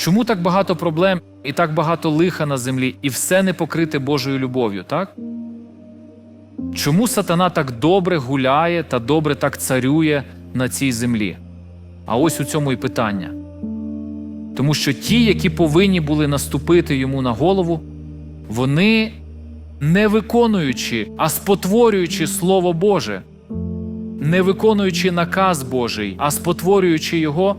Чому так багато проблем і так багато лиха на землі, і все не покрите Божою любов'ю, так? Чому сатана так добре гуляє та добре так царює на цій землі? А ось у цьому і питання. Тому що ті, які повинні були наступити йому на голову, вони, не виконуючи, а спотворюючи Слово Боже, не виконуючи наказ Божий, а спотворюючи його,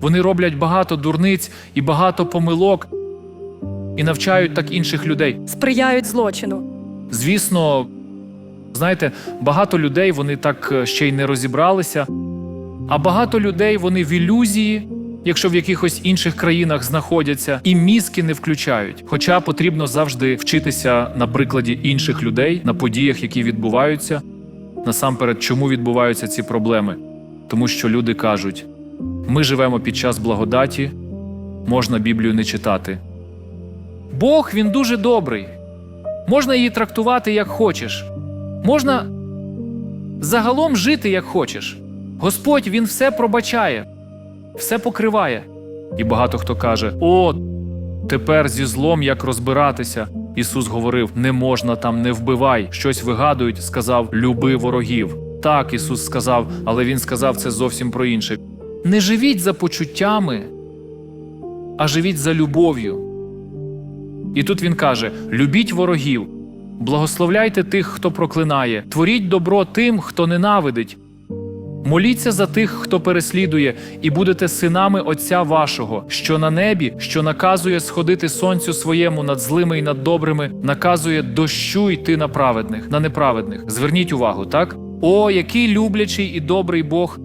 вони роблять багато дурниць і багато помилок і навчають так інших людей. сприяють злочину. Звісно, знаєте, багато людей вони так е, ще й не розібралися, а багато людей вони в ілюзії, якщо в якихось інших країнах знаходяться, і мізки не включають. Хоча потрібно завжди вчитися на прикладі інших людей, на подіях, які відбуваються. Насамперед, чому відбуваються ці проблеми? Тому що люди кажуть: ми живемо під час благодаті, можна Біблію не читати. Бог він дуже добрий. Можна її трактувати як хочеш. Можна загалом жити як хочеш. Господь він все пробачає, все покриває. І багато хто каже: О, тепер зі злом як розбиратися. Ісус говорив: не можна там, не вбивай. Щось вигадують, сказав люби ворогів. Так, Ісус сказав, але Він сказав це зовсім про інше. Не живіть за почуттями, а живіть за любов'ю. І тут він каже: любіть ворогів, благословляйте тих, хто проклинає, творіть добро тим, хто ненавидить. Моліться за тих, хто переслідує, і будете синами Отця вашого, що на небі, що наказує сходити сонцю своєму над злими і над добрими, наказує дощу йти на праведних, на неправедних. Зверніть увагу, так? О, який люблячий і добрий Бог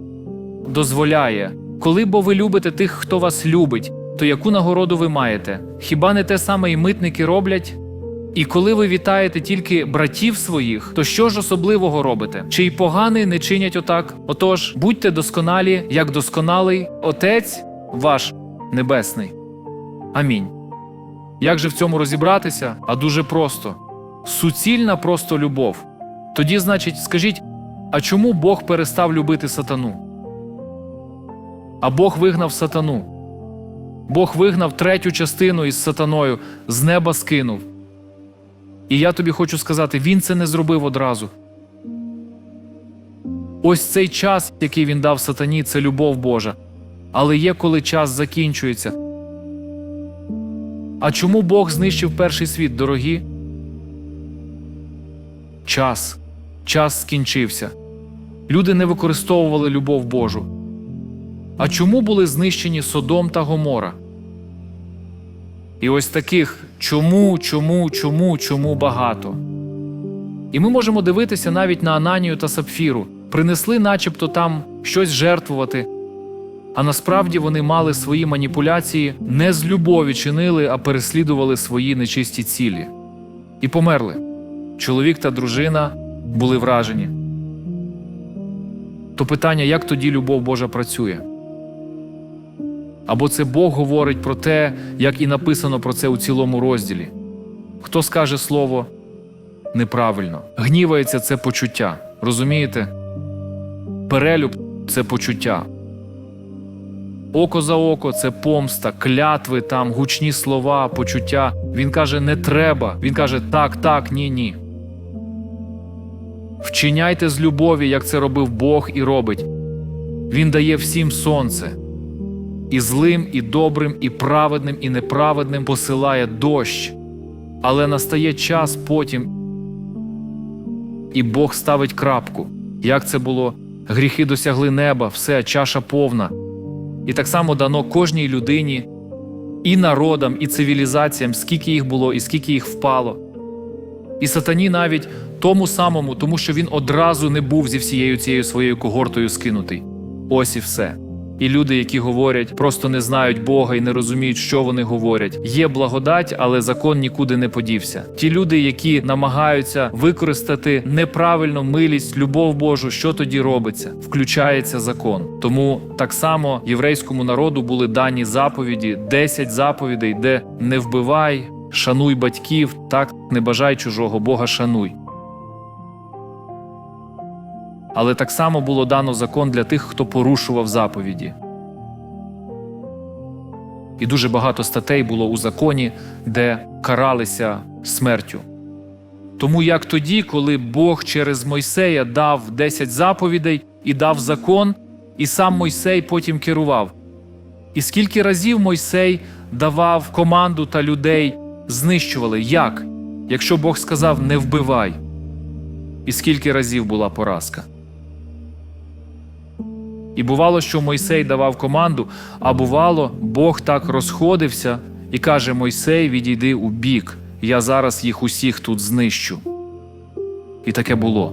дозволяє. Коли бо ви любите тих, хто вас любить, то яку нагороду ви маєте? Хіба не те саме і митники роблять? І коли ви вітаєте тільки братів своїх, то що ж особливого робите? Чи й поганий не чинять отак? Отож, будьте досконалі, як досконалий Отець ваш Небесний. Амінь. Як же в цьому розібратися? А дуже просто. Суцільна просто любов. Тоді, значить, скажіть, а чому Бог перестав любити сатану? А Бог вигнав сатану. Бог вигнав третю частину із сатаною, з неба скинув. І я тобі хочу сказати, він це не зробив одразу. Ось цей час, який він дав сатані, це любов Божа. Але є коли час закінчується. А чому Бог знищив перший світ, дорогі? Час. Час скінчився. Люди не використовували любов Божу. А чому були знищені Содом та Гомора? І ось таких чому, чому, чому, чому багато. І ми можемо дивитися навіть на Ананію та Сапфіру. Принесли начебто там щось жертвувати, а насправді вони мали свої маніпуляції не з любові чинили, а переслідували свої нечисті цілі. І померли. Чоловік та дружина були вражені. То питання, як тоді любов Божа працює? Або це Бог говорить про те, як і написано про це у цілому розділі. Хто скаже слово неправильно, гнівається це почуття. Розумієте? Перелюб це почуття. Око за око це помста, клятви, там, гучні слова, почуття. Він каже, не треба. Він каже так, так, ні, ні. Вчиняйте з любові, як це робив Бог і робить. Він дає всім сонце і злим, і добрим, і праведним, і неправедним посилає дощ. Але настає час потім, і Бог ставить крапку. Як це було? Гріхи досягли неба, все, чаша повна. І так само дано кожній людині, і народам, і цивілізаціям, скільки їх було, і скільки їх впало. І сатані навіть тому самому, тому що він одразу не був зі всією цією своєю когортою скинутий. Ось і все. І люди, які говорять, просто не знають Бога і не розуміють, що вони говорять. Є благодать, але закон нікуди не подівся. Ті люди, які намагаються використати неправильно милість, любов Божу, що тоді робиться? Включається закон. Тому так само єврейському народу були дані заповіді, 10 заповідей, де не вбивай, шануй батьків, так не бажай чужого Бога шануй. Але так само було дано закон для тих, хто порушував заповіді. і дуже багато статей було у законі, де каралися смертю. Тому як тоді, коли Бог через Мойсея дав 10 заповідей і дав закон, і сам Мойсей потім керував. І скільки разів Мойсей давав команду та людей знищували, як? Якщо Бог сказав не вбивай. І скільки разів була поразка. І бувало, що Мойсей давав команду, а бувало, Бог так розходився і каже: Мойсей, відійди у бік, я зараз їх усіх тут знищу. І таке було.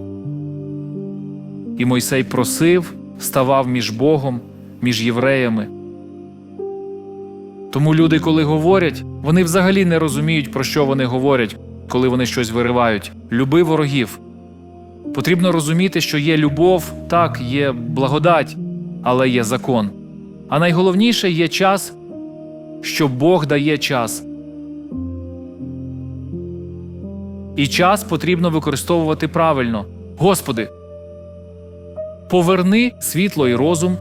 І Мойсей просив, ставав між Богом, між євреями. Тому люди, коли говорять, вони взагалі не розуміють, про що вони говорять, коли вони щось виривають. Люби ворогів. Потрібно розуміти, що є любов, так, є благодать, але є закон. А найголовніше є час, що Бог дає час. І час потрібно використовувати правильно. Господи, поверни світло і розум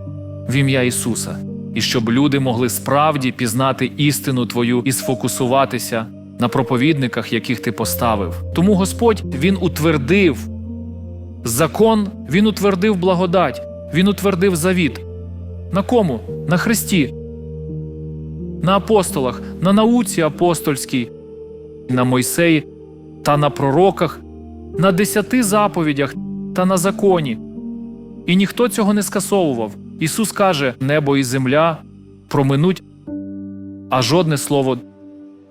в ім'я Ісуса, і щоб люди могли справді пізнати істину Твою і сфокусуватися на проповідниках, яких ти поставив. Тому Господь Він утвердив закон, Він утвердив благодать, Він утвердив завіт. На кому? На Христі, на апостолах, на науці апостольській, на Мойсеї та на пророках, на десяти заповідях та на законі. І ніхто цього не скасовував. Ісус каже: небо і земля проминуть, а жодне слово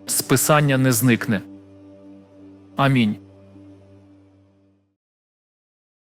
з Писання не зникне. Амінь.